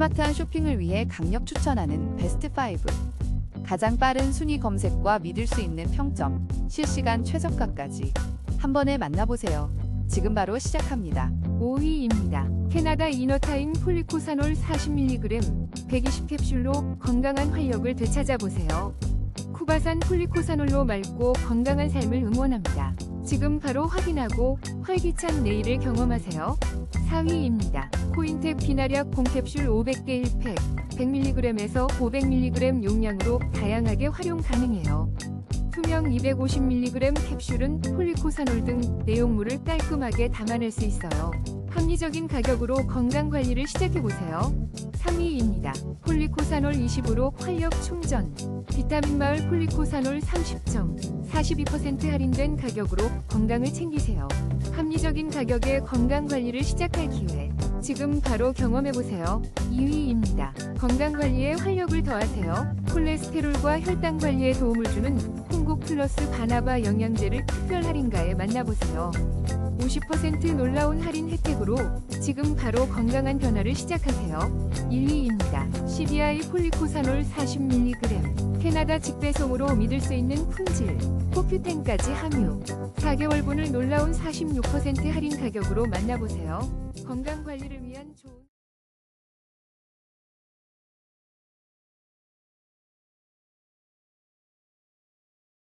스마트한 쇼핑을 위해 강력 추천하는 베스트 5. 가장 빠른 순위 검색과 믿을 수 있는 평점, 실시간 최저가까지 한 번에 만나보세요. 지금 바로 시작합니다. 5위입니다. 캐나다 이너타임 폴리코사놀 40mg 120캡슐로 건강한 활력을 되찾아보세요. 쿠바산 폴리코사놀로 맑고 건강한 삶을 응원합니다. 지금 바로 확인하고 활기찬 내일을 경험하세요. 4위입니다. 코인텍 비나력 콩캡슐 500개 1팩 100mg에서 500mg 용량으로 다양하게 활용 가능해요. 투명 250mg 캡슐은 폴리코사놀 등 내용물을 깔끔하게 담아낼 수 있어요. 합리적인 가격으로 건강 관리를 시작해보세요. 3위입니다. 폴리코사놀 20으로 활력 충전. 비타민 마을 폴리코사놀 30정. 42% 할인된 가격으로 건강을 챙기세요. 합리적인 가격에 건강 관리를 시작할 기회. 지금 바로 경험해보세요. 2위입니다. 건강 관리에 활력을 더하세요. 콜레스테롤과 혈당 관리에 도움을 주는 홍국 플러스 바나바 영양제를 특별 할인가에 만나보세요. 50% 놀라운 할인 혜택으로 지금 바로 건강한 변화를 시작하세요. 1위입니다. CBI 폴리코사놀 40mg. 캐나다 직배송으로 믿을 수 있는 품질. 포큐텐까지 함유. 4개월분을 놀라운 46% 할인 가격으로 만나보세요. 건강 관리를 위한 좋은